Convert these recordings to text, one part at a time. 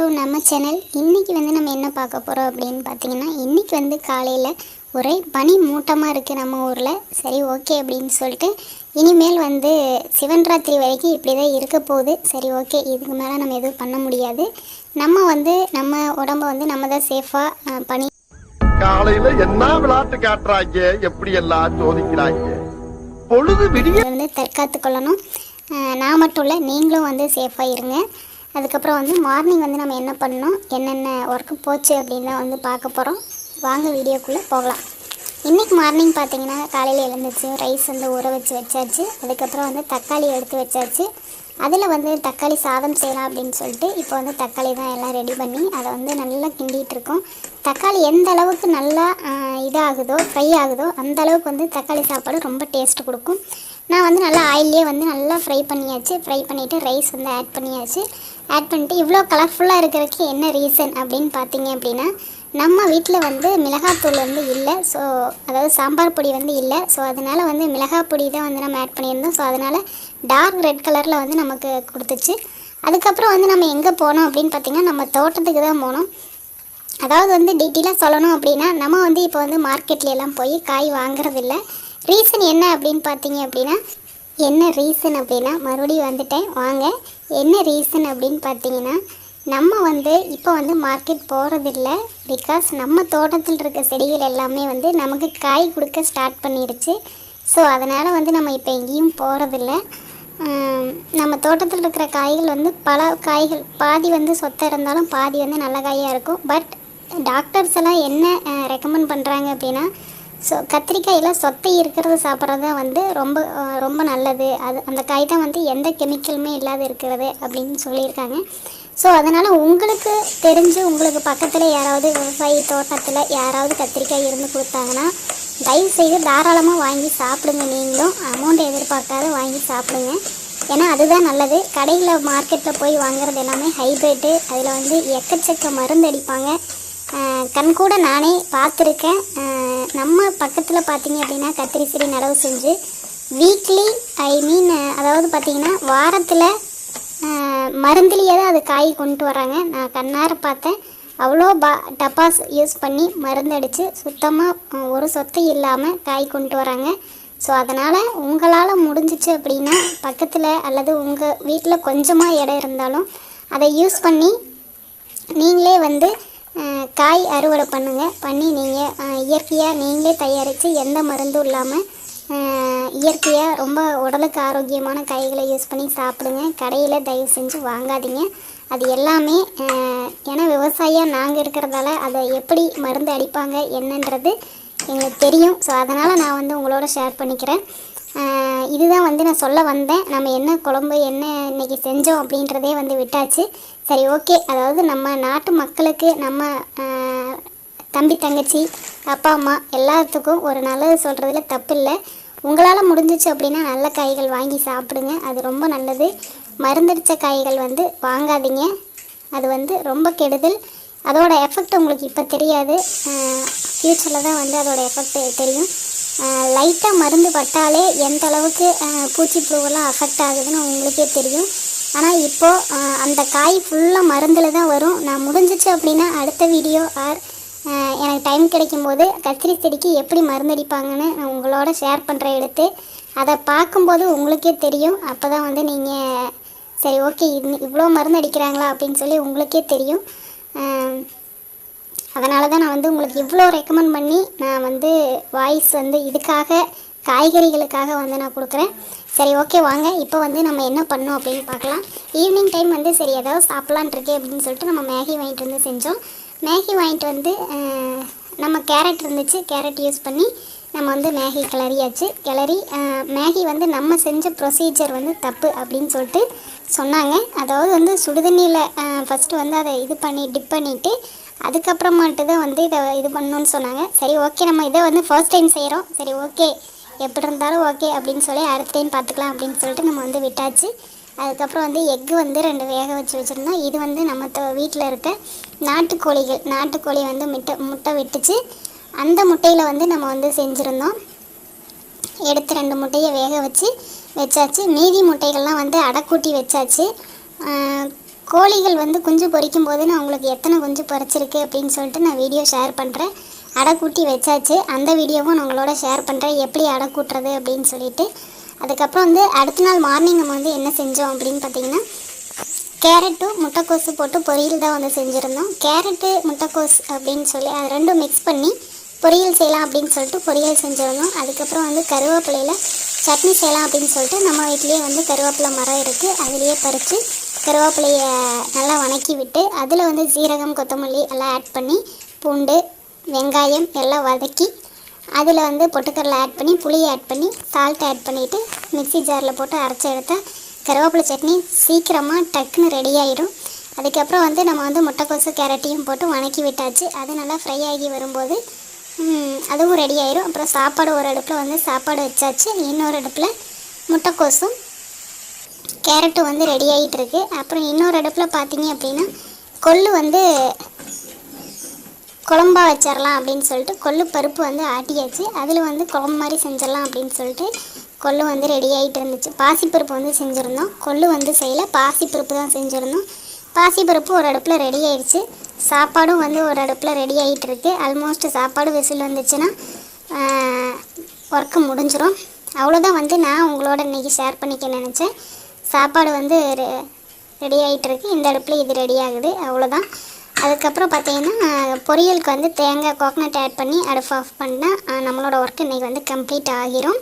To நம்ம channel இன்றைக்கி வந்து நம்ம என்ன பார்க்க போகிறோம் அப்படின்னு பார்த்தீங்கன்னா இன்றைக்கி வந்து காலையில் ஒரே பனி மூட்டமாக இருக்குது நம்ம ஊரில். சரி ஓகே அப்படின்னு சொல்லிட்டு இனிமேல் வந்து சிவன் ராத்திரி வரைக்கும் இப்படி தான் இருக்க போகுது. சரி ஓகே இதுக்கு மேலே நம்ம எதுவும் பண்ண முடியாது. நம்ம வந்து நம்ம உடம்ப வந்து நம்ம தான் சேஃபாக பனி காலையில என்ன விளையாட்டு காட்டுறாங்க? எப்படி எல்லாம் சோதிக்கிறாங்க? பொழுது விடிய வந்து தற்காத்து கொள்ளணும். நான் மட்டும் இல்லை நீங்களும் வந்து சேஃபாக இருங்க. அதுக்கப்புறம் வந்து மார்னிங் வந்து நம்ம என்ன பண்ணணும்? என்னென்ன ஒர்க்கு போச்சு அப்படின்னு வந்து பார்க்க போகிறோம் வாங்க வீடியோக்குள்ளே போகலாம். இன்றைக்கி மார்னிங் பார்த்தீங்கன்னா காலையில் எழுந்துச்சு ரைஸ் வந்து ஊற வச்சு வச்சாச்சு. அதுக்கப்புறம் வந்து தக்காளி எடுத்து வச்சாச்சு. அதில் வந்து தக்காளி சாதம் செய்யலாம் அப்படின்னு சொல்லிட்டு இப்போ வந்து தக்காளி தான் எல்லாம் ரெடி பண்ணி அதை வந்து நல்லா கிண்டிகிட்ருக்கோம் தக்காளி எந்த அளவுக்கு நல்லா இதாகுதோ ஃப்ரை ஆகுதோ அந்த அளவுக்கு வந்து தக்காளி சாப்பாடு ரொம்ப டேஸ்ட் கொடுக்கும். நான் வந்து நல்லா ஆயிலே வந்து நல்லா ஃப்ரை பண்ணியாச்சு. ஃப்ரை பண்ணிவிட்டு ரைஸ் வந்து ஆட் பண்ணியாச்சு. ஆட் பண்ணிட்டு இவ்வளோ கலர்ஃபுல்லாக இருக்கிறதுக்கு என்ன ரீசன் அப்படின்னு பார்த்தீங்க அப்படின்னா நம்ம வீட்டில் வந்து மிளகாத்தூள் வந்து இல்லை. ஸோ அதாவது சாம்பார் பொடி வந்து இல்லை. ஸோ அதனால் வந்து மிளகாய் பொடி தான் வந்து நம்ம ஆட் பண்ணியிருந்தோம். ஸோ அதனால் டார்க் ரெட் கலரில் வந்து நமக்கு கொடுத்துச்சு. அதுக்கப்புறம் வந்து நம்ம எங்கே போனோம் அப்படின்னு பார்த்தீங்கன்னா நம்ம தோட்டத்துக்கு தான் போனோம். அதாவது வந்து டீட்டெயிலாக சொல்லணும் அப்படின்னா நம்ம வந்து இப்போ வந்து மார்க்கெட்ல எல்லாம் போய் காய் வாங்குறதில்ல. ரீசன் என்ன அப்படின்னு பார்த்தீங்க அப்படின்னா என்ன ரீசன் அப்படின்னா மறுபடியும் வந்துட்டேன். வாங்க என்ன ரீசன் அப்படின்னு பார்த்தீங்கன்னா நம்ம வந்து இப்போ வந்து மார்க்கெட் போகிறதில்ல பிகாஸ் நம்ம தோட்டத்தில் இருக்க செடிகள் எல்லாமே வந்து நமக்கு காய் கொடுக்க ஸ்டார்ட் பண்ணிடுச்சு ஸோ அதனால் வந்து நம்ம இப்போ எங்கேயும் போகிறதில்ல நம்ம தோட்டத்தில் இருக்கிற காய்கள் வந்து பல காய்கள் பாதி வந்து சொத்தை இருந்தாலும் பாதி வந்து நல்ல காயாக இருக்கும். பட் டாக்டர்ஸ் எல்லாம் என்ன ரெக்கமெண்ட் பண்ணுறாங்க அப்படின்னா ஸோ கத்திரிக்காயில் சொத்தை இருக்கிறது சாப்பிட்றது தான் வந்து ரொம்ப ரொம்ப நல்லது. அது அந்த காய் தான் வந்து எந்த கெமிக்கலுமே இல்லாத இருக்கிறது அப்படின்னு சொல்லியிருக்காங்க. ஸோ அதனால் உங்களுக்கு தெரிஞ்சு உங்களுக்கு பக்கத்தில் யாராவது விவசாயி தோட்டத்தில் யாராவது கத்திரிக்காய் இருந்து கொடுத்தாங்கன்னா தயவு செய்து தாராளமாக வாங்கி சாப்பிடுங்க நீங்களும். அமௌண்ட் எதிர்பார்க்காத வாங்கி சாப்பிடுங்க. ஏன்னா அதுதான் நல்லது. கடையில் மார்க்கெட்டில் போய் வாங்குறது எல்லாமே ஹைப்ரிட்டு அதில் வந்து எக்கச்சக்க மருந்து அடிப்பாங்க. கண் கூட நானே பார்த்துருக்கேன். நம்ம பக்கத்தில் பார்த்தீங்க அப்படின்னா கத்திரி செடி நடவு செஞ்சு வீக்லி ஐ மீன் அதாவது பார்த்தீங்கன்னா வாரத்தில் மருந்துலேயே தான் அது காய் கொண்டு வராங்க. நான் கண்ணார பார்த்தேன். அவ்வளோ பா டப்பாஸ் யூஸ் பண்ணி மருந்து அடித்து சுத்தமாக ஒரு சொத்து இல்லாமல் காய் கொண்டு வராங்க. ஸோ அதனால் உங்களால் முடிஞ்சிச்சு அப்படின்னா பக்கத்தில் அல்லது உங்கள் வீட்டில் கொஞ்சமாக இடம் இருந்தாலும் அதை யூஸ் பண்ணி நீங்களே வந்து காய் அறுவடை பண்ணுங்கள் பண்ணி நீங்கள் இயற்கையாக நீங்களே தயாரித்து எந்த மருந்தும் இல்லாமல் இயற்கையாக ரொம்ப உடலுக்கு ஆரோக்கியமான காய்களை யூஸ் பண்ணி சாப்பிடுங்க. கடையில் தயவு செஞ்சு வாங்காதீங்க. அது எல்லாமே ஏன்னா விவசாயியாக நாங்கள் இருக்கிறதால அதை எப்படி மருந்து அடிப்பாங்க என்னன்றது எங்களுக்கு தெரியும். ஸோ அதனால் நான் வந்து உங்களோட ஷேர் பண்ணிக்கிறேன். இதுதான் வந்து நான் சொல்ல வந்தேன். நம்ம என்ன குழம்பு என்ன இன்னைக்கு செஞ்சோம் அப்படின்றதே வந்து விட்டாச்சு. சரி ஓகே. அதாவது நம்ம நாட்டு மக்களுக்கு நம்ம தம்பி தங்கச்சி அப்பா அம்மா எல்லாத்துக்கும் ஒரு நல்லது சொல்கிறதுல தப்பு இல்லை உங்களால் முடிஞ்சிச்சு அப்படின்னா நல்ல காய்கள் வாங்கி சாப்பிடுங்க. அது ரொம்ப நல்லது. மருந்தடித்த காய்கள் வந்து வாங்காதீங்க. அது வந்து ரொம்ப கெடுதல். அதோட எஃபெக்ட் உங்களுக்கு இப்போ தெரியாது. ஃப்யூச்சரில் தான் வந்து அதோட எஃபெக்ட் தெரியும். லைட்டாக மருந்து பட்டாலே எந்த அளவுக்கு பூச்சி புழுவெல்லாம் அஃபெக்ட் ஆகுதுன்னு உங்களுக்கே தெரியும். ஆனால் இப்போது அந்த காய் ஃபுல்லாக மருந்தில் தான் வரும். நான் முடிஞ்சிச்சு அப்படின்னா அடுத்த வீடியோ ஆர் எனக்கு டைம் கிடைக்கும்போது கத்திரி செடிக்கு எப்படி மருந்தடிப்பாங்கன்னு நான் உங்களோட ஷேர் பண்ணுற எடுத்து அதை பார்க்கும்போது உங்களுக்கே தெரியும். அப்போ தான் வந்து நீங்கள் சரி ஓகே இது இவ்வளோ மருந்து அடிக்கிறாங்களா அப்படின்னு சொல்லி உங்களுக்கே தெரியும். அதனால தான் நான் வந்து உங்களுக்கு இவ்வளோ ரெக்கமெண்ட் பண்ணி நான் வந்து வாய்ஸ் வந்து இதுக்காக காய்கறிகளுக்காக வந்து நான் கொடுக்குறேன். சரி ஓகே வாங்க. இப்போ வந்து நம்ம என்ன பண்ணோம் அப்படின்னு பார்க்கலாம். ஈவினிங் டைம் வந்து சரி ஏதாவது சாப்பிட்லான் இருக்கே அப்படின்னு சொல்லிட்டு நம்ம மேகி வாங்கிட்டு வந்து செஞ்சோம். மேகி வாங்கிட்டு வந்து நம்ம கேரட் இருந்துச்சு. கேரட் யூஸ் பண்ணி நம்ம வந்து மேகி கிளறியாச்சு. கிளறி மேகி வந்து நம்ம செஞ்ச ப்ரொசீஜர் வந்து தப்பு அப்படின்னு சொல்லிட்டு சொன்னாங்க. அதாவது வந்து சுடுதண்ணியில் ஃபஸ்ட்டு வந்து அதை இது பண்ணி டிப் பண்ணிவிட்டு அதுக்கப்புறமாட்டு தான் வந்து இதை இது பண்ணணும்னு சொன்னாங்க. சரி ஓகே நம்ம இதை வந்து ஃபர்ஸ்ட் டைம் செய்கிறோம் சரி ஓகே எப்படி இருந்தாலும் ஓகே அப்படின்னு சொல்லி அடுத்த டைம் பார்த்துக்கலாம் அப்படின்னு சொல்லிட்டு நம்ம வந்து விட்டாச்சு. அதுக்கப்புறம் வந்து எக்கு வந்து ரெண்டு வேக வச்சு வச்சுருந்தோம். இது வந்து நம்ம வீட்டில் இருக்க நாட்டுக்கோழிகள் நாட்டுக்கோழி வந்து முட்டை முட்டை விட்டுச்சு. அந்த முட்டையில் வந்து நம்ம வந்து செஞ்சுருந்தோம். எடுத்து ரெண்டு முட்டையை வேக வச்சு வச்சாச்சு. மீதி முட்டைகள்லாம் வந்து அடைக்கூட்டி வச்சாச்சு. கோழிகள் வந்து குஞ்சு பொறிக்கும் போது நான் உங்களுக்கு எத்தனை குஞ்சு பொறிச்சிருக்கு அப்படின்னு சொல்லிட்டு நான் வீடியோ ஷேர் பண்ணுறேன் அடை கூட்டி வச்சாச்சு. அந்த வீடியோவும் நான் உங்களோட ஷேர் பண்ணுறேன் எப்படி அடை கூட்டுறது அப்படின்னு சொல்லிட்டு. அதுக்கப்புறம் வந்து அடுத்த நாள் மார்னிங் நம்ம வந்து என்ன செஞ்சோம் அப்படின்னு பார்த்தீங்கன்னா கேரட்டும் முட்டைக்கோஸு போட்டு பொரியல் தான் வந்து செஞ்சுருந்தோம். கேரட்டு முட்டைக்கோஸ் அப்படின்னு சொல்லி அது ரெண்டும் மிக்ஸ் பண்ணி பொரியல் செய்யலாம் அப்படின்னு சொல்லிட்டு பொரியல் செஞ்சுருந்தோம். அதுக்கப்புறம் வந்து கருவேப்பிலையில் சட்னி செய்யலாம் அப்படின்னு சொல்லிட்டு நம்ம வீட்லேயே வந்து கருவேப்பிலை மரம் இருக்குது அதுலேயே பறித்து கருவேப்பிலையை நல்லா வணக்கி விட்டு அதில் வந்து சீரகம் கொத்தமல்லி எல்லாம் ஆட் பண்ணி பூண்டு வெங்காயம் எல்லாம் வதக்கி அதில் வந்து பொட்டுக்கடலை ஆட் பண்ணி புளி ஆட் பண்ணி சால்ட் ஆட் பண்ணிவிட்டு மிக்ஸி ஜாரில் போட்டு அரைச்சி எடுத்தால் கருவேப்பிலை சட்னி சீக்கிரமாக டக்குன்னு ரெடி ஆயிடும். அதுக்கப்புறம் வந்து நம்ம வந்து முட்டைக்கோசு கேரட்டையும் போட்டு வணக்கி விட்டாச்சு. அது நல்லா ஃப்ரை ஆகி வரும்போது அதுவும் ரெடி ஆயிரும். அப்புறம் சாப்பாடு ஒரு அடுப்பில் வந்து சாப்பாடு வச்சாச்சு. இன்னொரு அடுப்பில் முட்டைக்கோசும் கேரட்டும் வந்து ரெடி ஆகிட்டு இருக்கு அப்புறம் இன்னொரு அடுப்பில் பார்த்தீங்க அப்படின்னா கொள்ளு வந்து குழம்பா வச்சிடலாம் அப்படின்னு சொல்லிட்டு கொள்ளு பருப்பு வந்து ஆட்டியாச்சு. அதில் வந்து குழம்பு மாதிரி செஞ்சிடலாம் அப்படின்னு சொல்லிட்டு கொள்ளு வந்து ரெடி ஆகிட்டு இருந்துச்சு பாசிப்பருப்பு வந்து செஞ்சுருந்தோம். கொள்ளு வந்து செய்யலை. பாசிப்பருப்பு தான் செஞ்சுருந்தோம். பாசிப்பருப்பு ஒரு அடுப்பில் ரெடி ஆயிடுச்சு. சாப்பாடும் வந்து ஒரு அடுப்பில் ரெடி ஆகிட்டு இருக்கு ஆல்மோஸ்ட் சாப்பாடு விசில் வந்துச்சுன்னா ஒர்க்கு முடிஞ்சிடும் அவ்வளோதான் வந்து நான் உங்களோட இன்றைக்கி ஷேர் பண்ணிக்க நினச்சேன். சாப்பாடு வந்து ரெ- ரெடி ஆகிட்டுருக்கு இந்த அடுப்பில் இது ரெடி ஆகுது. அவ்வளோதான் அதுக்கப்புறம் பார்த்தீங்கன்னா பொரியலுக்கு வந்து தேங்காய் கோகனட் ஆட் பண்ணி அடுப்பு ஆஃப் பண்ணால் நம்மளோட ஒர்க் இன்றைக்கி வந்து கம்ப்ளீட் ஆகிரும்.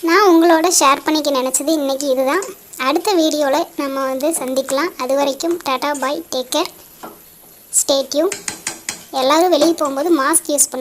நான் உங்களோட ஷேர் பண்ணிக்க நினச்சது இன்றைக்கி இதுதான். அடுத்த வீடியோவில் நம்ம வந்து சந்திக்கலாம். அது வரைக்கும் டாட்டா பாய் டேக் கேர் ஸ்டேட்யூ எல்லோரும் வெளியே போகும்போது மாஸ்க் யூஸ் பண்ண